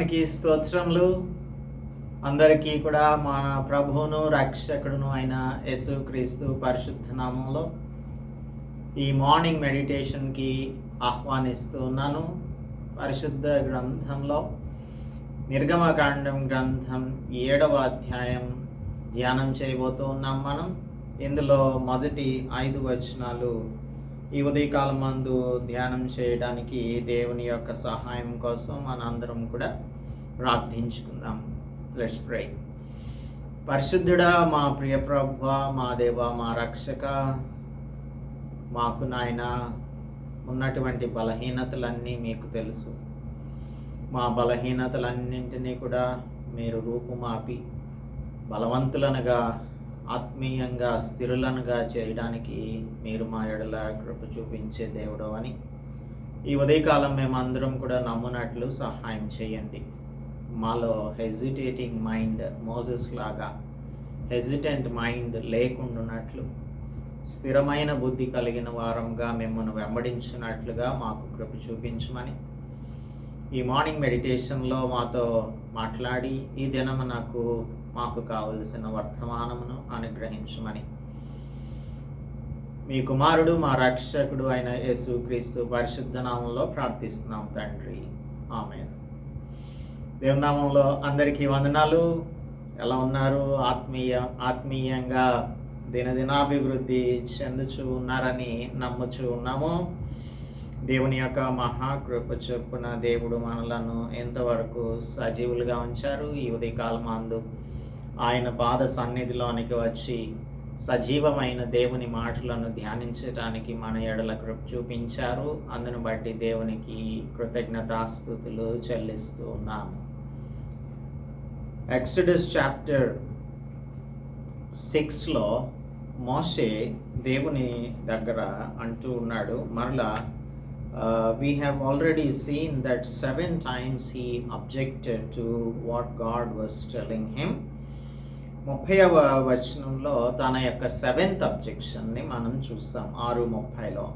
మనకి స్తోత్రములు. అందరికీ కూడా మన ప్రభువును రక్షకుడును అయిన యేసుక్రీస్తు పరిశుద్ధ నామంలో ఈ మార్నింగ్ మెడిటేషన్కి ఆహ్వానిస్తున్నాను పరిశుద్ధ గ్రంథంలో నిర్గమకాండం గ్రంథం ఏడవ అధ్యాయం ధ్యానం చేయబోతూ ఉన్నాం మనం. ఇందులో మొదటి ఐదు వచనాలు ఈ ఉదయకాలం మందు ధ్యానం చేయడానికి దేవుని యొక్క సహాయం కోసం మనందరం కూడా ప్రార్థించుకుందాం. లెట్స్ ప్రే పరిశుద్ధుడా మా ప్రియ ప్రభు మా దేవ మా రక్షక మాకు నాయన ఉన్నటువంటి బలహీనతలన్నీ మీకు తెలుసు. మా బలహీనతలన్నింటినీ కూడా మీరు రూపుమాపి బలవంతులనుగా ఆత్మీయంగా స్థిరులనుగా చేయడానికి మీరు మా ఎడల కృప చూపించే దేవుడు అని. ఈ ఉదయకాలం మేమందరం కూడా నమ్మునట్లు సహాయం చేయండి. మాలో హెజిటేటింగ్ మైండ్ మోజెస్ లాగా హెజిటెంట్ మైండ్ లేకుండానట్లు స్థిరమైన బుద్ధి కలిగిన వారంగా మిమ్మల్ని వెంబడించినట్లుగా మాకు కృప చూపించమని. ఈ మార్నింగ్ మెడిటేషన్లో మాతో మాట్లాడి ఈ దినం నాకు మాకు కావలసిన వర్తమానమును అనుగ్రహించమని. మీ కుమారుడు మా రక్షకుడు అయిన యేసు క్రీస్తు పరిశుద్ధ నామంలో ప్రార్థిస్తున్నాం తండ్రి. ఆమె దేవునామంలో అందరికీ వందనాలు. ఎలా ఉన్నారు? ఆత్మీయ ఆత్మీయంగా దినదినాభివృద్ధి చెందుచు ఉన్నారని నమ్ముచు ఉన్నాము. దేవుని యొక్క మహాకృప చొప్పున దేవుడు మనలను ఎంతవరకు సజీవులుగా ఉంచారు? ఈ ఉదయకాలం అందు ఆయన పాద సన్నిధిలోనికి వచ్చి సజీవమైన దేవుని మాటలను ధ్యానించడానికి మన ఎడల కృప చూపించారు. అందును బట్టి దేవునికి కృతజ్ఞతాస్థుతులు చెల్లిస్తూ ఉన్నాము. ఎక్సడస్ చాప్టర్ సిక్స్లో మోషే దేవుని దగ్గర అంటూ ఉన్నాడు. మరలా we have already seen that seven times he objected to what God was telling him ముప్పైవ వచనంలో తన యొక్క సెవెంత్ అబ్జెక్షన్ని మనం చూస్తాం ఆరు ముప్పైలో.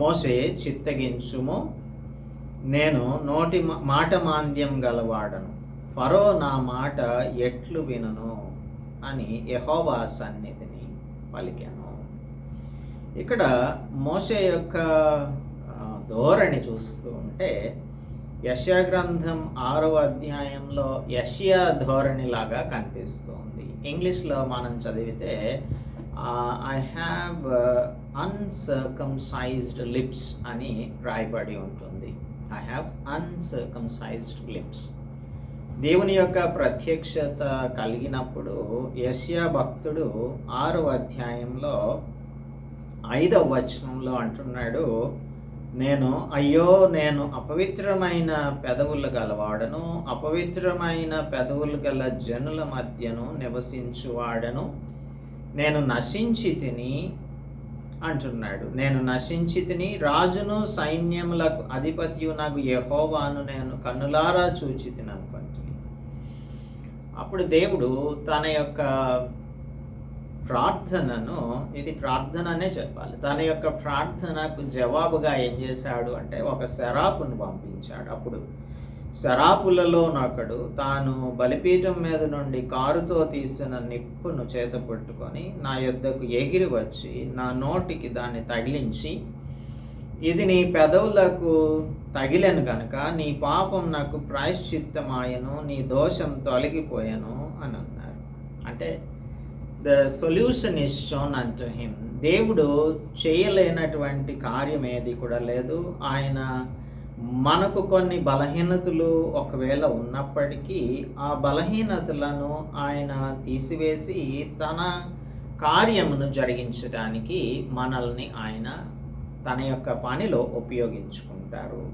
మోసే చిత్తగించుము నేను నోటి మాట మాంద్యం గలవాడను. ఫరో నా మాట ఎట్లు వినను అని యహోవా సన్నిధిని పలికాను. ఇక్కడ మోసే యొక్క ధోరణి చూస్తూ ఉంటే యష్యా గ్రంథం ఆరవ అధ్యాయంలో యష్యా ధోరణిలాగా కనిపిస్తుంది. ఇంగ్లీష్లో మనం చదివితే ఐ హ్యావ్ అన్సర్కమ్సైజ్డ్ లిప్స్ అని రాయబడి ఉంటుంది. ఐ హ్యావ్ అన్సర్కమ్సైజ్డ్ లిప్స్ దేవుని యొక్క ప్రత్యక్షత కలిగినప్పుడు యష్యా భక్తుడు ఆరవ అధ్యాయంలో ఐదవ వచనంలో అంటున్నాడు నేను అయ్యో నేను అపవిత్రమైన పెదవులు గలవాడను అపవిత్రమైన పెదవులు గల జనుల మధ్యను నివసించువాడను నేను నశించి తిని అంటున్నాడు. నేను నశించి తిని రాజును సైన్యములకు అధిపతియు నాకు యహోవాను నేను కన్నులారా చూచి తిని అప్పుడు దేవుడు తన యొక్క ప్రార్థనను ఇది ప్రార్థన అనే చెప్పాలి. తన యొక్క ప్రార్థనకు జవాబుగా ఏం చేశాడు అంటే ఒక శరాపును పంపించాడు. అప్పుడు శరాపులలో తాను బలిపీఠం మీద నుండి కారుతో తీసిన నిప్పును చేత పట్టుకొని నా యొద్దకు ఎగిరి వచ్చి నా నోటికి దాన్ని తగిలించి ఇది నీ పెదవులకు తగిలెను కనుక నీ పాపం నాకు ప్రాయశ్చిత్తమాయను నీ దోషం తొలగిపోయాను అని అన్నారు. అంటే the solution is shown unto him దేవుడు చేయలేనటువంటి కార్యం ఏది కూడా లేదు. ఆయన మనకు కొన్ని బలహీనతలు ఒకవేళ ఉన్నప్పటికీ ఆ బలహీనతలను ఆయన తీసివేసి తన కార్యమును జరిగించడానికి మనల్ని ఆయన తన యొక్క పనిలో ఉపయోగించుకుంటారు.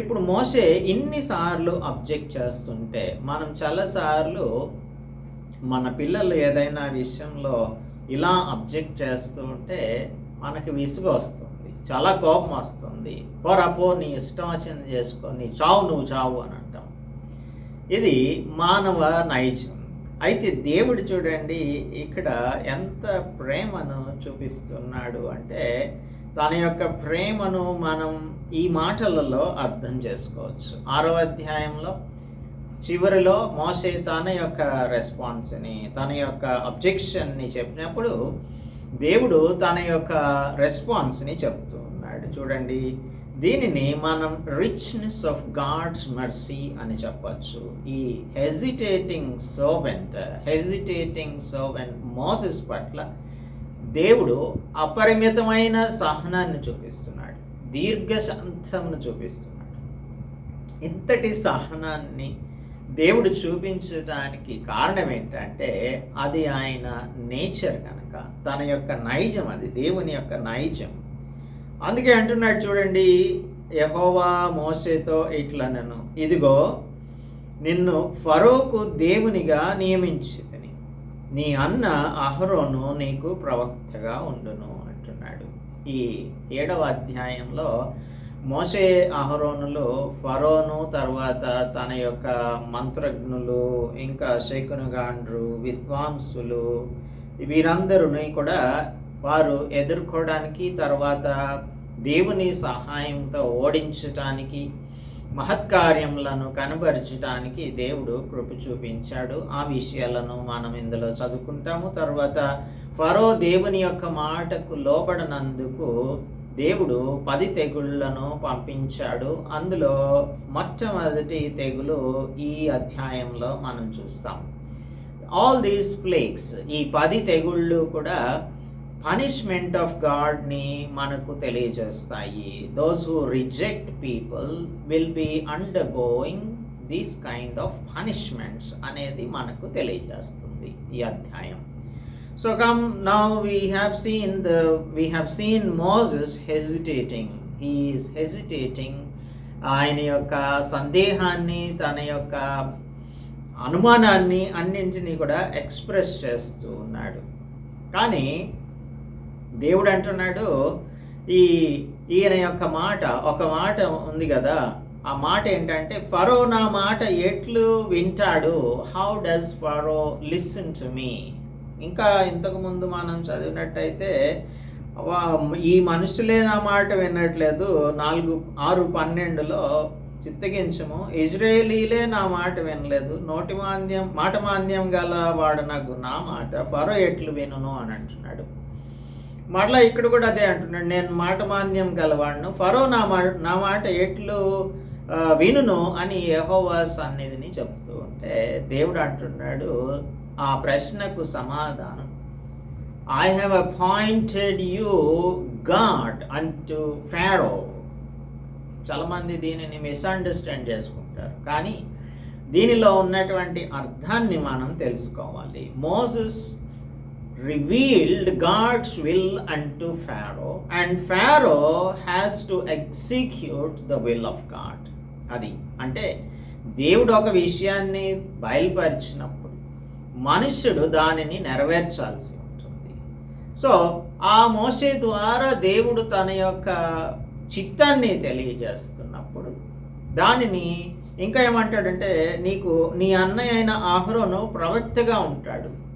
ఇప్పుడు మోసే ఇన్నిసార్లు అబ్జెక్ట్ చేస్తుంటే మనం చాలాసార్లు మన పిల్లలు ఏదైనా విషయంలో ఇలా అబ్జెక్ట్ చేస్తూ ఉంటే మనకి విసుగు వస్తుంది. చాలా కోపం వస్తుంది. పోరాపో నీ ఇష్టం వచ్చింది చేసుకో నీ చావు నువ్వు చావు అని అంటాం. ఇది మానవ నైజం. అయితే దేవుడు చూడండి ఇక్కడ ఎంత ప్రేమను చూపిస్తున్నాడు అంటే తన యొక్క ప్రేమను మనం ఈ మాటలలో అర్థం చేసుకోవచ్చు. ఆరవ అధ్యాయంలో చివరిలో మోసే తన యొక్క రెస్పాన్స్ని తన యొక్క అబ్జెక్షన్ని చెప్పినప్పుడు దేవుడు తన యొక్క రెస్పాన్స్ని చెప్తూ ఉన్నాడు. చూడండి దీనిని మనం రిచ్నెస్ ఆఫ్ గాడ్స్ మర్సీ అని చెప్పచ్చు. ఈ hesitating servant hesitating servant Moses పట్ల దేవుడు అపరిమితమైన సహనాన్ని చూపిస్తున్నాడు. దీర్ఘశాంతమును చూపిస్తున్నాడు. ఇంతటి సహనాన్ని దేవుడు చూపించడానికి కారణం ఏంటంటే అది ఆయన నేచర్ కనుక తన యొక్క నైజం అది దేవుని యొక్క నైజం. అందుకే అంటున్నాడు చూడండి యహోవా మోసేతో ఇట్లా నన్ను ఇదిగో నిన్ను ఫరోకు దేవునిగా నియమించితిని. నీ అన్న అహరోను నీకు ప్రవక్తగా ఉండును అంటున్నాడు. ఈ ఏడవ అధ్యాయంలో మోసే అహరోనులు ఫరోను తర్వాత తన యొక్క మంత్రజ్ఞులు ఇంకా శకునుగాండ్రు విద్వాంసులు వీరందరినీ కూడా వారు ఎదుర్కోవడానికి తర్వాత దేవుని సహాయంతో ఓడించటానికి మహత్కార్యములను కనబరచటానికి దేవుడు కృప చూపించాడు. ఆ విషయాలను మనం ఇందులో చదువుకుంటాము. తర్వాత ఫరో దేవుని యొక్క మాటకు లోబడినందుకు దేవుడు పది తెగుళ్ళను పంపించాడు. అందులో మొట్టమొదటి తెగులు ఈ అధ్యాయంలో మనం చూస్తాం. ఆల్ దీస్ ప్లేక్స్ ఈ పది తెగుళ్ళు కూడా పనిష్మెంట్ ఆఫ్ గాడ్ని మనకు తెలియజేస్తాయి. Those who reject people will be undergoing these kind of punishments అనేది మనకు తెలియజేస్తుంది ఈ అధ్యాయం. So come now we have seen the we have seen Moses hesitating he is hesitating ఆయన యొక్క సందేహాన్ని తన యొక్క అనుమానాన్ని అన్నింటినీ కూడా ఎక్స్ప్రెస్ చేస్తూ ఉన్నాడు. కానీ దేవుడు అంటున్నాడు ఈ ఈయన యొక్క మాట ఒక మాట ఉంది కదా ఆ మాట ఏంటంటే ఫరో నా మాట ఎట్లు వింటాడు? How does Pharaoh listen to me ఇంకా ఇంతకుముందు మనం చదివినట్టయితే వా- ఈ మనుషులే నా మాట వినట్లేదు. నాలుగు ఆరు పన్నెండులో చిత్తగించము. ఇజ్రాయేలీలే నా మాట వినలేదు. నోటి మాంద్యం మాట మాంద్యం గల వాడు నాకు నా మాట ఫరో ఎట్లు వినును అని అంటున్నాడు. మరలా ఇక్కడ కూడా అదే అంటున్నాడు. నేను మాట మాంద్యం గలవాడును ఫరో నా మాట నా మాట ఎట్లు వినును అని యెహోవా సన్నిధిని చెప్తూ ఉంటే దేవుడు అంటున్నాడు ఆ ప్రశ్నకు సమాధానం. I have appointed you God unto Pharaoh చాలామంది దీనిని మిస్అండర్స్టాండ్ చేసుకుంటారు. కానీ దీనిలో ఉన్నటువంటి అర్థాన్ని మనం తెలుసుకోవాలి. Moses revealed God's will unto Pharaoh and Pharaoh has to execute the will of God అది. అంటే దేవుడు ఒక విషయాన్ని బయలుపరిచినప్పుడు మనుష్యుడు దానిని నెరవేర్చాల్సి ఉంటుంది. సో ఆ మోసే ద్వారా దేవుడు తన యొక్క చిత్తాన్ని తెలియజేస్తున్నప్పుడు దానిని ఇంకా ఏమంటాడంటే నీకు నీ అన్నయ్య అయిన ఆహరోను ప్రవక్తగా ఉంటాడు.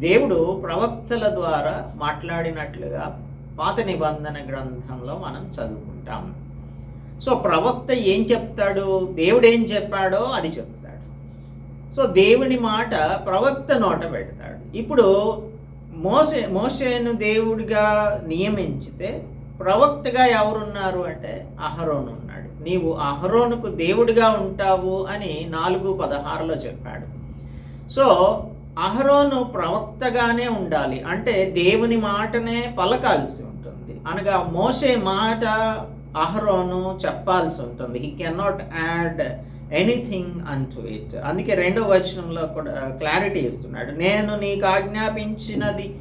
దేవుడు ప్రవక్తల ద్వారా మాట్లాడినట్లుగా పాత నిబంధన గ్రంథంలో మనం చదువుకుంటాం. సో ప్రవక్త ఏం చెప్తాడు? దేవుడు ఏం చెప్పాడో అది చెప్తాడు. సో దేవుని మాట ప్రవక్త నోట పెడతాడు. ఇప్పుడు మోసే మోసేను దేవుడిగా నియమించితే ప్రవక్తగా ఎవరున్నారు అంటే అహరోను ఉన్నాడు. నీవు అహరోనుకు దేవుడిగా ఉంటావు అని నాలుగు పదహారులో చెప్పాడు. సో అహరోను ప్రవక్తగానే ఉండాలి. అంటే దేవుని మాటనే పలకాల్సి ఉంటుంది. అనగా మోసే మాట అహరోను చెప్పాల్సి ఉంటుంది. He cannot add anything unto it అందుకే రెండో వచనంలో కూడా క్లారిటీ ఇస్తున్నాడు. నేను నీకు ఆజ్ఞాపించినది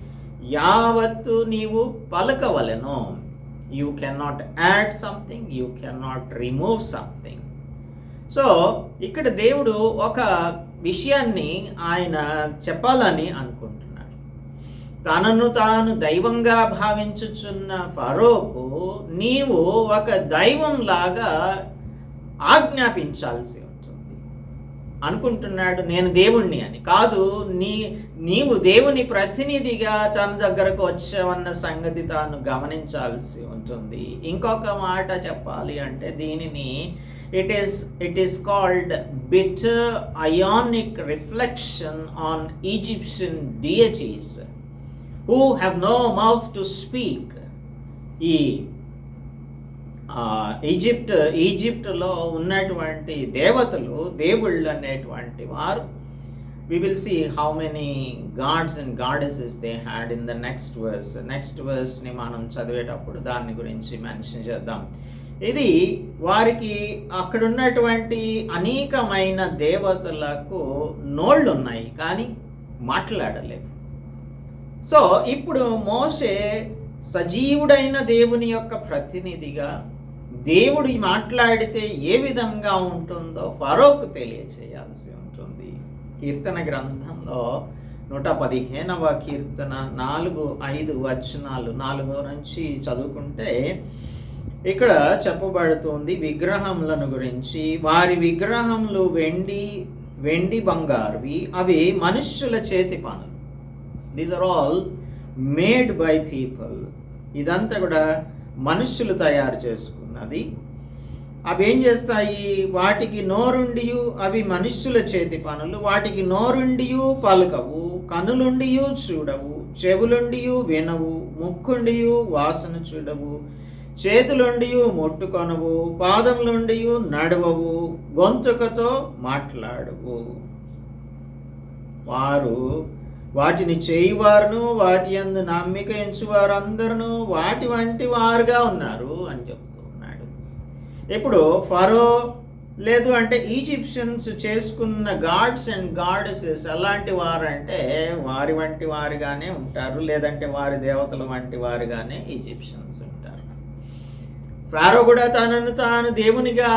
యావత్తు నీవు పలకవలను. You cannot add something you cannot remove something so ఇక్కడ దేవుడు ఒక విషయాన్ని ఆయన చెప్పాలని అనుకుంటున్నాడు. తనను తాను దైవంగా భావించుచున్న ఫరోకు నీవు ఒక దైవంలాగా ఆజ్ఞాపించాల్సి ఉంటుంది. అనుకుంటున్నాడు నేను దేవుణ్ణి అని. కాదు నీ నీవు దేవుని ప్రతినిధిగా తన దగ్గరకు వచ్చావన్న సంగతి తాను గమనించాల్సి ఉంటుంది. ఇంకొక మాట చెప్పాలి అంటే దీనిని it is it is called bitter ironic reflection on Egyptian deities who have no mouth to speak ఈ ఈజిప్ట్ ఈజిప్ట్లో ఉన్నటువంటి దేవతలు దేవుళ్ళు అనేటువంటి వారు we will see how many gods and goddesses they had in the next verse next వర్స్ని మనం చదివేటప్పుడు దాని గురించి మెన్షన్ చేద్దాం. ఇది వారికి అక్కడ ఉన్నటువంటి అనేకమైన దేవతలకు నోళ్ళు ఉన్నాయి కానీ మాట్లాడలేవు సో ఇప్పుడు మోసే సజీవుడైన దేవుని యొక్క ప్రతినిధిగా దేవుడు మాట్లాడితే ఏ విధంగా ఉంటుందో ఫరోకు తెలియచేయాల్సి ఉంటుంది. కీర్తన గ్రంథంలో నూట పదిహేనవ కీర్తన నాలుగు ఐదు వచనాలు నాలుగు నుంచి చదువుకుంటే ఇక్కడ చెప్పబడుతుంది విగ్రహములను గురించి. వారి విగ్రహములు వెండి వెండి బంగారువి అవి మనుష్యుల చేతి పనులు. These are all made by people ఇదంతా కూడా మనుష్యులు తయారు ఉన్నది అవి ఏం చేస్తాయి? వాటికి నోరుండియు అవి మనుష్యుల చేతి పనులు. వాటికి నోరుండియు పలుకవు. కనులుండియు చూడవు. చెవులుండియు వినవు. ముక్కుండియు వాసన చూడవు. చేతులుండియు ముట్టుకొనవు పాదములుండియు నడవవు. గొంతుకతో మాట్లాడవు. వారు వాటిని చేయువారును వాటి యందు నమ్మిక ఎంచువారందరూ వాటి వంటి వారుగా ఉన్నారు అని చెప్తారు. ఇప్పుడు ఫరో లేదు అంటే ఈజిప్షియన్స్ చేసుకున్న గాడ్స్ అండ్ గాడెసెస్ ఎలాంటి వారంటే వారి వంటి వారిగానే ఉంటారు లేదంటే వారి దేవతల వంటి వారిగానే ఈజిప్షియన్స్ ఉంటారు. ఫారో కూడా తనను తాను దేవునిగా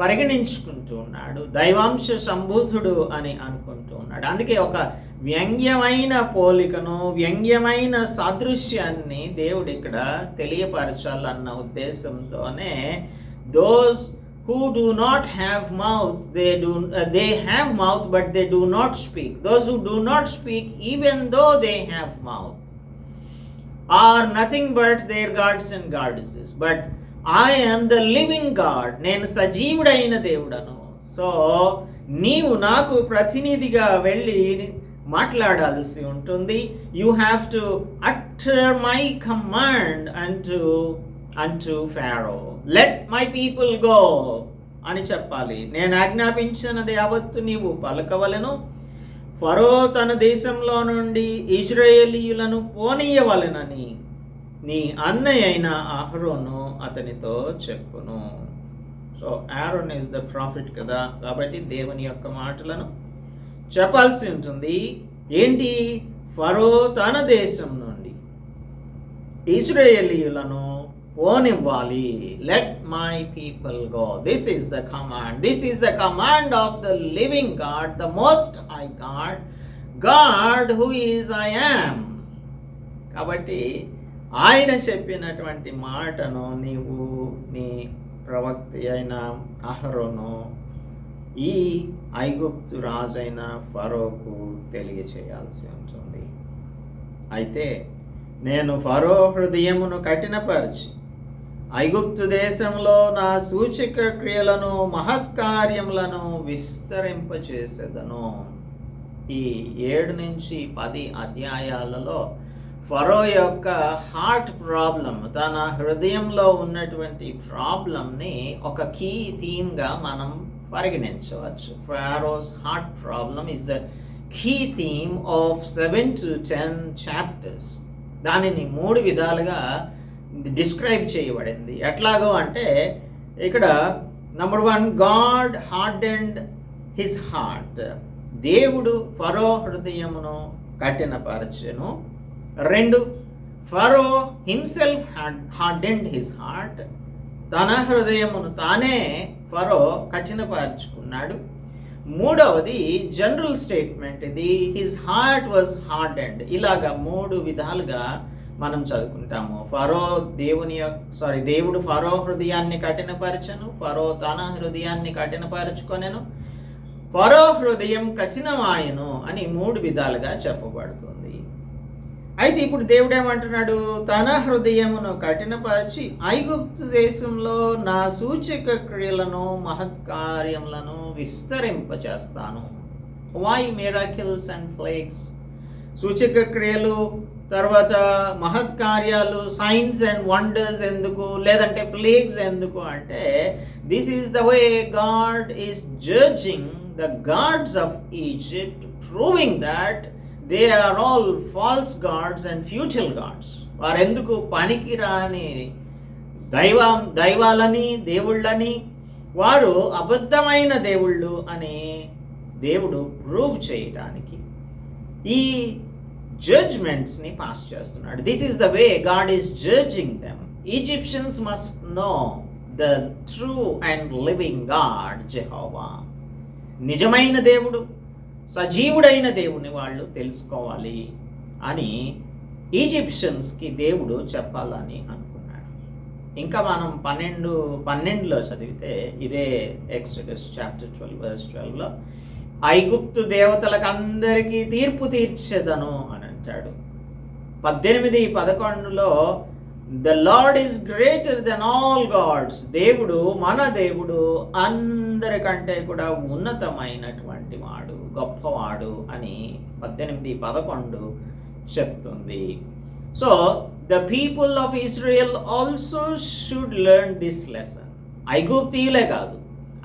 పరిగణించుకుంటూ ఉన్నాడు దైవాంశ సంభూతుడు అని అనుకుంటూ ఉన్నాడు. అందుకే ఒక వ్యంగ్యమైన పోలికను వ్యంగ్యమైన సాదృశ్యాన్ని దేవుడు ఇక్కడ తెలియపరచాలన్న ఉద్దేశంతోనే those who do not have mouth they do uh, they have mouth but they do not speak those who do not speak even though they have mouth are nothing but their gods and goddesses but i am the living god నేను సజీవుడైన దేవుడను so నీవు నాకు ప్రతినిధిగా వెళ్ళి మాట్లాడాల్సి ఉంటుంది you have to utter my command అంటూ అంటూ Pharaoh let my people go అని చెప్పాలి. నేను ఆజ్ఞాపించినది యావత్తు నీవు పలకవలను. ఫరో తన దేశంలో నుండి ఇజ్రాయేలీయులను పోనీయవలెనని నీ అన్నయ్య అయిన అహరోను అతనితో చెప్పును. So Aaron is the prophet కదా. కాబట్టి దేవుని యొక్క మాటలను చెప్పాల్సి ఉంటుంది. ఏంటి? ఫరో తన దేశం నుండి ఇజ్రాయేలీయులను పోనివ్వాలి let my people go this is the command this is the command of the living God the most high God God who is I am కాబట్టి ఆయన చెప్పినటువంటి మాటను నీవు నీ ప్రవక్త అయిన అహరోను ఈ ఐగుప్తు రాజైన ఫరోకు తెలియచేయాల్సి ఉంటుంది. అయితే నేను ఫరో హృదయమును కఠినపరిచి ఐగుప్తు దేశంలో నా సూచిక క్రియలను మహత్కార్యములను విస్తరింపచేసేదను. ఈ ఏడు నుంచి పది అధ్యాయాలలో ఫరో యొక్క హార్ట్ ప్రాబ్లం తన హృదయంలో ఉన్నటువంటి ప్రాబ్లంని ఒక కీ థీమ్గా మనం పరిగణించవచ్చు. Pharaoh's heart problem is the key theme of seven to ten chapters. దానిని మూడు విధాలుగా డిస్క్రైబ్ చేయబడింది. ఎట్లాగో అంటే ఇక్కడ number one God heart and his heart దేవుడు ఫరో హృదయమును కఠినపరచెను. రెండు Pharaoh himself hard and his heart తన హృదయమును తానే ఫరో కఠినపరుచుకున్నాడు. మూడవది జనరల్ స్టేట్మెంట్ ఇది. His heart was hard and ఇలాగా మూడు విధాలుగా మనం చదువుకుంటాము. ఫరో దేవుని సారీ దేవుడు ఫరో హృదయాన్ని కఠినపరచను ఫరో తన హృదయాన్ని కఠినపరచుకొనెను ఫరో హృదయం కఠినమాయను అని మూడు విధాలుగా చెప్పబడుతుంది. అయితే ఇప్పుడు దేవుడు ఏమంటున్నాడు? తన హృదయమును కఠినపరిచి ఐగుప్తు దేశంలో నా సూచక క్రియలను మహత్కార్యములను విస్తరింపచేస్తాను వై మిరాకిల్స్ అండ్ ప్లేగ్స్ సూచక క్రియలు తర్వాత మహత్కార్యాలు సైన్స్ అండ్ వండర్స్ ఎందుకు లేదంటే ప్లేగ్స్ ఎందుకు అంటే this is the way God is judging the gods of Egypt proving that they are all false gods and future gods వారెందుకు పనికి రాని దైవం దైవాలని దేవుళ్ళని? వారు అబద్ధమైన దేవుళ్ళు అని దేవుడు ప్రూవ్ చేయడానికి ఈ జడ్జ్మెంట్స్ని పాస్ చేస్తున్నాడు. This is the way God is judging them Egyptians must know the true and living God Jehovah నిజమైన దేవుడు సజీవుడైన దేవుని వాళ్ళు తెలుసుకోవాలి అని ఈజిప్షియన్స్కి దేవుడు చెప్పాలని అనుకున్నాడు. ఇంకా మనం పన్నెండు పన్నెండులో చదివితే ఇదే ఎక్స్టడస్ చాప్టర్ ట్వెల్వ్ వర్స్ ట్వెల్వ్లో ఐగుప్తు దేవతలకు అందరికీ తీర్పు తీర్చేదను అని అంటాడు పద్దెనిమిది పదకొండులో the Lord is greater than all gods దేవుడు మన దేవుడు అందరికంటే కూడా ఉన్నతమైనటువంటి వాడు గొప్పవాడు అని పద్దెనిమిది పదకొండు చెప్తుంది. So the people of Israel also should learn this lesson ఐగుప్తీయులే కాదు.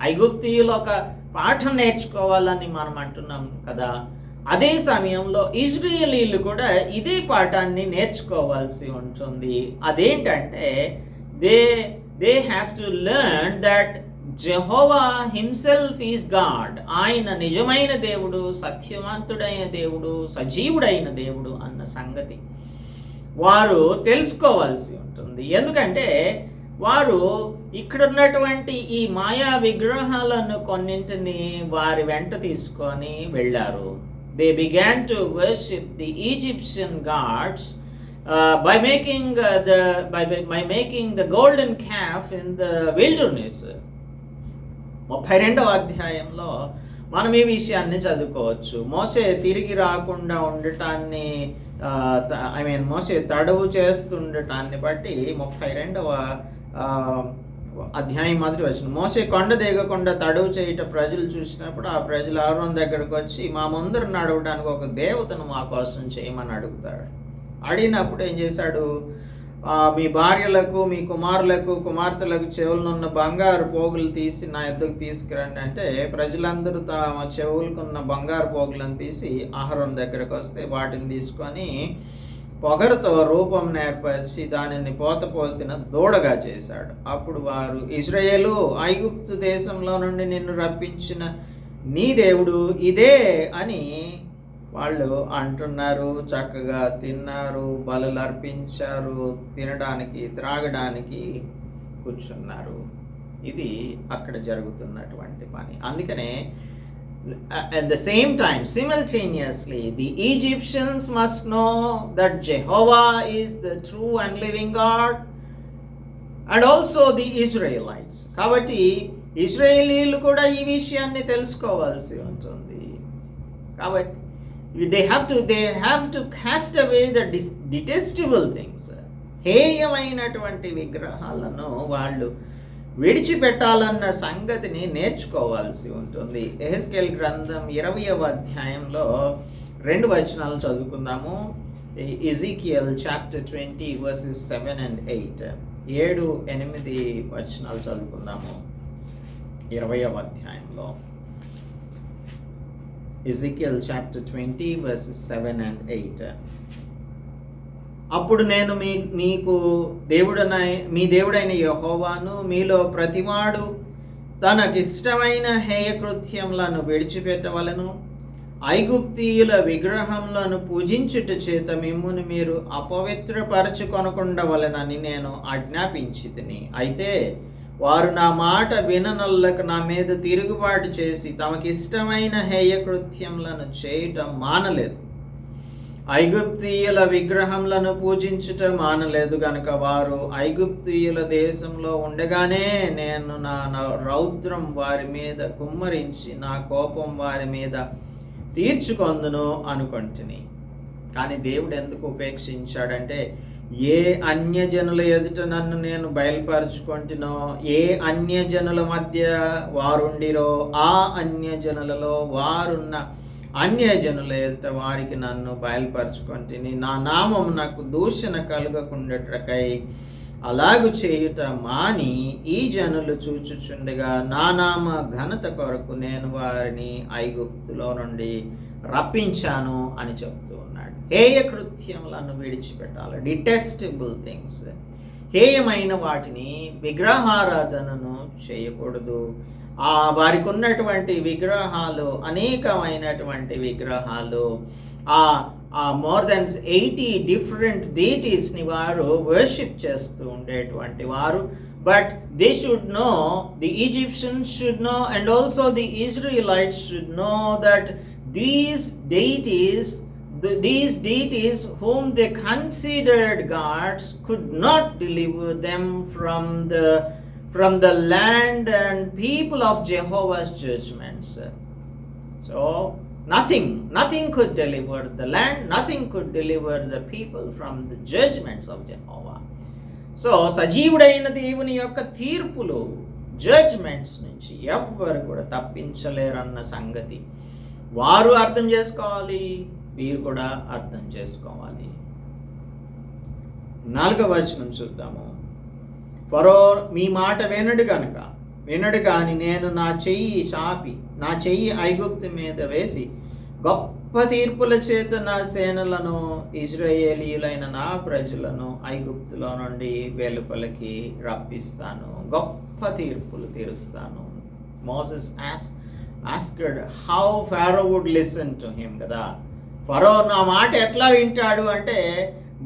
ఐగుప్తీయులు ఒక పాఠం నేర్చుకోవాలని మనం అంటున్నాం కదా. అదే సమయంలో ఇజ్రాయేలీలు కూడా ఇదే పాఠాన్ని నేర్చుకోవాల్సి ఉంటుంది. అదేంటంటే they they have to learn that Jehovah himself is God ఆయన నిజమైన దేవుడు సత్యవంతుడైన దేవుడు సజీవుడైన దేవుడు అన్న సంగతి వారు తెలుసుకోవాల్సి ఉంటుంది. ఎందుకంటే వారు ఇక్కడ ఉన్నటువంటి ఈ మాయా విగ్రహాలను కొన్నింటిని వారి వెంట తీసుకొని వెళ్ళారు. they began to worship the Egyptian gods by making the by by making the golden calf in the wilderness ముప్పై రెండవ అధ్యాయంలో మనం ఈ విషయాన్ని చదువుకోవచ్చు మోసే తిరిగి రాకుండా ఉండటాన్ని ఐ మీన్ మోసే తడువు చేస్తుండటాన్ని బట్టి ముప్పై రెండవ అధ్యాయం మాదిరి వచ్చిన మోసే కొండ దిగకుండా తడువు చేయట ప్రజలు చూసినప్పుడు ఆ ప్రజలు ఆరువం దగ్గరకు వచ్చి మా ముందర నడవడానికి ఒక దేవతను మా కోసం చేయమని అడుగుతాడు అడిగినప్పుడు ఏం చేశాడు? మీ భార్యలకు మీ కుమారులకు కుమార్తెలకు చెవులనున్న బంగారు పోగులు తీసి నా ఎద్దుకు తీసుకురండి. అంటే ప్రజలందరూ తమ చెవులకున్న బంగారు పోగులను తీసి ఆహారం దగ్గరకు వస్తే వాటిని తీసుకొని పొగరుతో రూపం నేర్పరిచి దానిని పోతపోసిన దూడగా చేశాడు. అప్పుడు వారు ఇజ్రాయేలు ఐగుప్తు దేశంలో నుండి నిన్ను రప్పించిన నీ దేవుడు ఇదే అని వాళ్ళు అంటున్నారు. చక్కగా తిన్నారు బలులు అర్పించారు తినడానికి త్రాగడానికి కూర్చున్నారు. ఇది అక్కడ జరుగుతున్నటువంటి పని. అందుకనే at the same time, simultaneously, the Egyptians must know that Jehovah is the true and living God, and also the Israelites కాబట్టి ఇజ్రాయేలీలు కూడా ఈ విషయాన్ని తెలుసుకోవాల్సి ఉంటుంది కాబట్టి they have to they have to cast away the detestable things హేయమైనటువంటి విగ్రహాలను వాళ్ళు విడిచిపెట్టాలన్న సంగతిని నేర్చుకోవాల్సి ఉంటుంది. ఎహెస్కేల్ గ్రంథం ఇరవయవ అధ్యాయంలో రెండు వచనాలు చదువుకుందాము. Ezekiel chapter twenty verses seven and eight. ఏడు ఎనిమిది వచనాలు చదువుకుందాము. ఇరవయవ అధ్యాయంలో. Ezekiel chapter twenty verses seven and eight. అప్పుడు నేను మీ మీకు దేవుడన మీ దేవుడైన యహోవాను మీలో ప్రతివాడు తనకిష్టమైన హేయకృత్యములను విడిచిపెట్టవలను. ఐగుప్తీయుల విగ్రహములను పూజించుట చేత మిమ్మును మీరు అపవిత్రపరచుకొనకుండవలనని నేను ఆజ్ఞాపించితిని. అయితే వారు నా మాట విననల్లకు నా మీద తిరుగుబాటు చేసి తమకిష్టమైన హేయకృత్యములను చేయటం మానలేదు. ఐగుప్తీయుల విగ్రహములను పూజించుట మానలేదు గనుక వారు ఐగుప్తీయుల దేశంలో ఉండగానే నేను నా రౌద్రం వారి మీద కుమ్మరించి నా కోపం వారి మీద తీర్చుకొందును అనుకొంటిని. కానీ దేవుడు ఎందుకు ఉపేక్షించాడంటే ఏ అన్యజనుల ఎదుట నన్ను నేను బయలుపరుచుకుంటునో ఏ అన్యజనుల మధ్య వారుండిరో ఆ అన్యజనులలో వారున్న అన్యజనుల ఎదుట వారికి నన్ను బయలుపరచుకొని నా నామం నాకు దూషణ కలుగకుండటకై అలాగు చేయుట మాని ఈ జనులు చూచుచుండగా నా నామ ఘనత కొరకు నేను వారిని ఐగుప్తులో నుండి రప్పించాను అని చెప్తూ ఉన్నాడు. హేయ కృత్యములను విడిచిపెట్టాలి. Detestable things. హేయమైన వాటిని విగ్రహారాధనను చేయకూడదు. ఆ వారికి ఉన్నటువంటి విగ్రహాలు అనేకమైనటువంటి విగ్రహాలు ఆ ఆ మోర్ దెన్ ఎయిటీ డిఫరెంట్ డీటీస్ని వారు వర్షిప్ చేస్తూ ఉండేటువంటి వారు. But they should know the Egyptians should know and also the Israelites should know that these deities these deities whom they considered gods could not deliver them from the from the land and people of Jehovah's judgments. So nothing, nothing could deliver the land, nothing could deliver the people from the judgments of Jehovah. So సజీవుడైన దేవుని యొక్క తీర్పులు judgements నుంచి ఎవ్వరు కూడా తప్పించలేరన్న సంగతి వారు అర్థం చేసుకోవాలి వీరు కూడా అర్థం చేసుకోవాలి నాలుగవ వచనం చూద్దాము ఫరో మీ మాట వినడు కనుక వినడు కానీ నేను నా చెయ్యి చాపి నా చెయ్యి ఐగుప్తు మీద వేసి గొప్ప తీర్పుల చేత నా సేనలను ఇజ్రాయేలీయులైన నా ప్రజలను ఐగుప్తులో నుండి వెలుపలకి రప్పిస్తాను. గొప్ప తీర్పులు తీరుస్తాను. Moses has asked how Pharaoh would listen to him కదా. ఫరో నా మాట ఎట్లా వింటాడు అంటే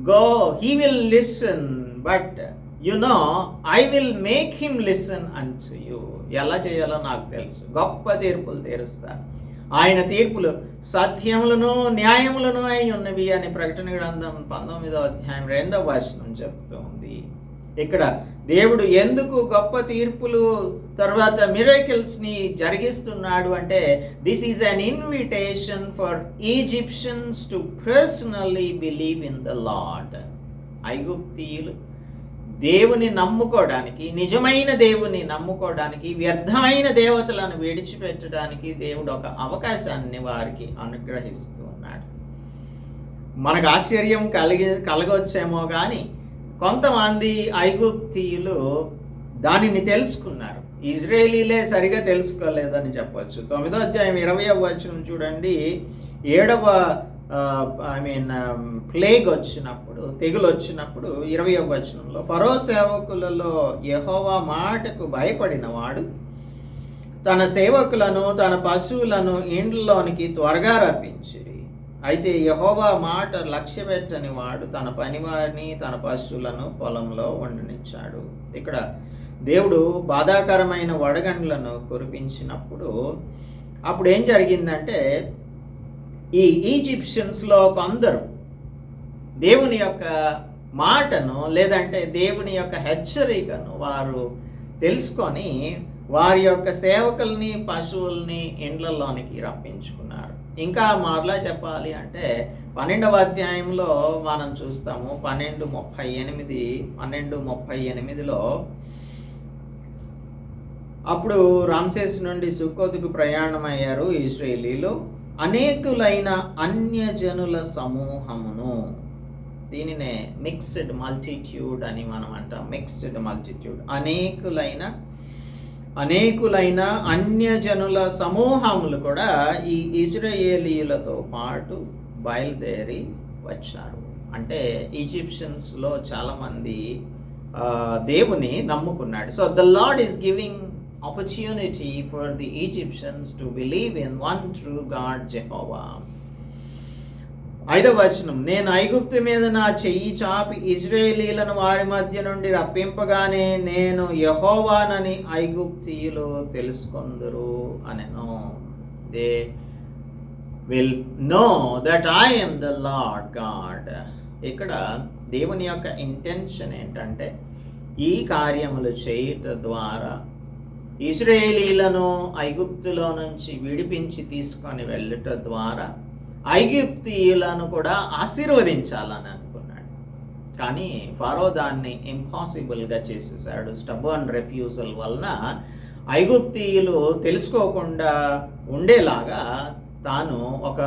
go he will listen but you know I will make him listen అంచు యూ ఎలా చేయాలో నాకు తెలుసు. గొప్ప తీర్పులు తీరుస్తా. ఆయన తీర్పులు సత్యములను న్యాయములను అయి ఉన్నవి అని ప్రకటన గ్రంథం పంతొమ్మిదో అధ్యాయం రెండవ వచనం చెప్తుంది. ఇక్కడ దేవుడు ఎందుకు గొప్ప తీర్పులు తర్వాత మిరేకిల్స్ని జరిగిస్తున్నాడు అంటే this is an invitation for Egyptians to personally believe in the Lord ఐగుప్తీయులు దేవుని నమ్ముకోవడానికి నిజమైన దేవుని నమ్ముకోవడానికి వ్యర్థమైన దేవతలను విడిచిపెట్టడానికి దేవుడు ఒక అవకాశాన్ని వారికి అనుగ్రహిస్తూ ఉన్నాడు. మనకు ఆశ్చర్యం కలిగి కలగొచ్చేమో కానీ కొంతమంది ఐగుప్తీయులు దానిని తెలుసుకున్నారు. ఇజ్రాయేలీలే సరిగా తెలుసుకోలేదని చెప్పవచ్చు తొమ్మిదో అధ్యాయం ఇరవై వచనం చూడండి. ఏడవ ఐ మీన్ ప్లేగ్ వచ్చినప్పుడు తెగులు వచ్చినప్పుడు ఇరవై వచనంలో ఫరో సేవకులలో యహోవా మాటకు భయపడిన వాడు తన సేవకులను తన పశువులను ఇండ్లలోనికి త్వరగా రప్పించి అయితే యహోవా మాట లక్ష్య పెట్టని వాడు తన పనివారిని తన పశువులను పొలంలో ఉండనిచ్చాడు ఇక్కడ దేవుడు బాధాకరమైన వడగండ్లను కురిపించినప్పుడు అప్పుడు ఏం జరిగిందంటే ఈ ఈజిప్షియన్స్లో కొందరు దేవుని యొక్క మాటను లేదంటే దేవుని యొక్క హెచ్చరికను వారు తెలుసుకొని వారి యొక్క సేవకుల్ని పశువుల్ని ఇండ్లలోనికి రప్పించుకున్నారు. ఇంకా మరలా చెప్పాలి అంటే పన్నెండవ అధ్యాయంలో మనం చూస్తాము పన్నెండు ముప్పై ఎనిమిది పన్నెండు ముప్పై ఎనిమిదిలో అప్పుడు రామ్సేస్ నుండి సుక్కోతుకు ప్రయాణమయ్యారు ఇస్రాయేలీలు. అనేకులైన అన్యజనుల సమూహమును దీనినే మిక్స్డ్ మల్టిట్యూడ్ అని మనం అంటాం. మిక్స్డ్ మల్టిట్యూడ్ అనేకులైన అనేకులైన అన్యజనుల సమూహములు కూడా ఈ ఇజ్రాయేలీలతో పాటు బయలుదేరి వచ్చారు. అంటే ఈజిప్షియన్స్లో చాలామంది దేవుని నమ్ముకున్నాడు. So the Lord is giving opportunity for the Egyptians to believe in one true God Jehovah ఐదవ వచనం నేను ఐగుప్తు మీద నా చెయ్యి చాపి ఇజ్రాయేలీలను వారి మధ్య నుండి రప్పింపగానే నేను యహోవానని ఐగుప్తీయులు తెలుసుకొందురు అనెను. They will know that I am the Lord God ఇక్కడ దేవుని యొక్క ఇంటెన్షన్ ఏంటంటే ఈ కార్యములు చేయుట ద్వారా ఇస్రాయేలీలను ఐగుప్తులో నుంచి విడిపించి తీసుకొని వెళ్ళుట ద్వారా ఐగుప్తీయులను కూడా ఆశీర్వదించాలని అనుకున్నాడు. కానీ ఫారో దాన్ని ఇంపాసిబుల్గా చేసేసాడు. స్టబర్న్ రెఫ్యూజల్ వలన ఐగుప్తీయులు తెలుసుకోకుండా ఉండేలాగా తాను ఒక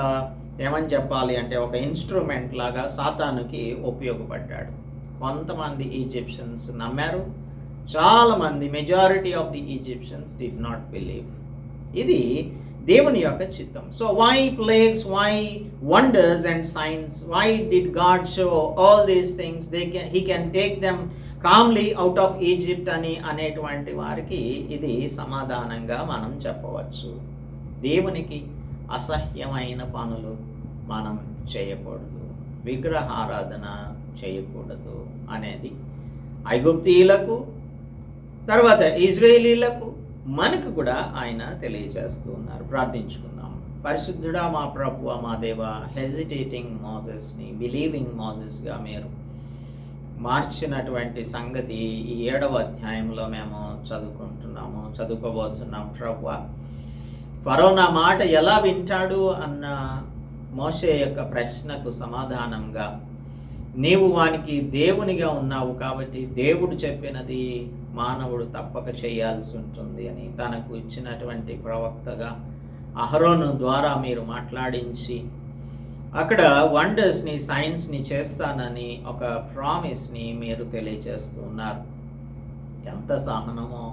ఏమని చెప్పాలి అంటే ఒక ఇన్స్ట్రుమెంట్ లాగా సాతానుకి ఉపయోగపడ్డాడు. కొంతమంది ఈజిప్షియన్స్ నమ్మారు చాలామంది majority of the Egyptians did not believe ఇది దేవుని యొక్క చిత్తం. So why plagues why wonders and signs why did God show all these things they can he can take them calmly out of Egypt అని అనేటువంటి వారికి ఇది సమాధానంగా మనం చెప్పవచ్చు. దేవునికి అసహ్యమైన పనులు మనం చేయకూడదు. విగ్రహారాధన చేయకూడదు అనేది ఐగుప్తీయులకు తర్వాత ఇజ్రాయేలీలకు మనకు కూడా ఆయన తెలియజేస్తూ ఉన్నారు. ప్రార్థించుకుందాం. పరిశుద్ధుడా మా ప్రభు మా దేవ హెజిటేటింగ్ మాజెస్ని బిలీవింగ్ మాజెస్గా మీరు మార్చినటువంటి సంగతి ఈ ఏడవ అధ్యాయంలో మేము చదువుకుంటున్నాము చదువుకోబోతున్నాం. ప్రభు ఫరో నా మాట ఎలా వింటాడు అన్న మోషే యొక్క ప్రశ్నకు సమాధానంగా నీవు వానికి దేవునిగా ఉన్నావు కాబట్టి దేవుడు చెప్పినది మానవుడు తప్పక చేయాల్సి ఉంటుంది అని తనకు ఇచ్చినటువంటి ప్రవక్తగా అహరోను ద్వారా మీరు మాట్లాడించి అక్కడ వండర్స్ని సైన్స్ని చేస్తానని ఒక ప్రామిస్ని మీరు తెలియజేస్తున్నారు ఎంత సహనమో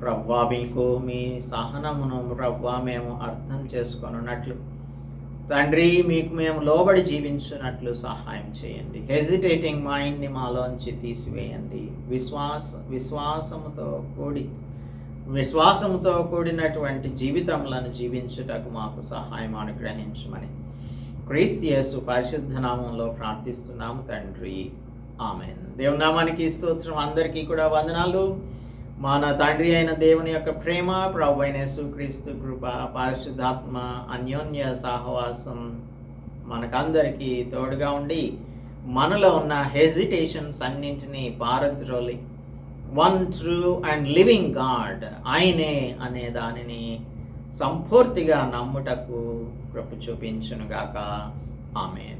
ప్రవ్వా మీకు మీ సహనమును ప్రవ్వా మేము అర్థం చేసుకొనున్నట్లు తండ్రి మీకు మేము లోబడి జీవించినట్లు సహాయం చేయండి. హెజిటేటింగ్ మైండ్ని మాలోంచి తీసివేయండి. విశ్వాస విశ్వాసముతో కూడి విశ్వాసముతో కూడినటువంటి జీవితములను జీవించుటకు మాకు సహాయం అనుగ్రహించమని క్రీస్తు పరిశుద్ధ నామంలో ప్రార్థిస్తున్నాము తండ్రి. ఆమెన్. దేవునామానికి స్తోత్రం. అందరికీ కూడా వందనాలు. మన తండ్రి అయిన దేవుని యొక్క ప్రేమ ప్రభు అయిన యేసుక్రీస్తు కృప పారిశుద్ధాత్మ అన్యోన్య సహవాసం మనకందరికీ తోడుగా ఉండి మనలో ఉన్న హెజిటేషన్స్ అన్నింటినీ పారద్రోలి. One true and living God ఆయనే అనే దానిని సంపూర్తిగా నమ్ముటకు కృప చూపించునుగాక. ఆమెన్.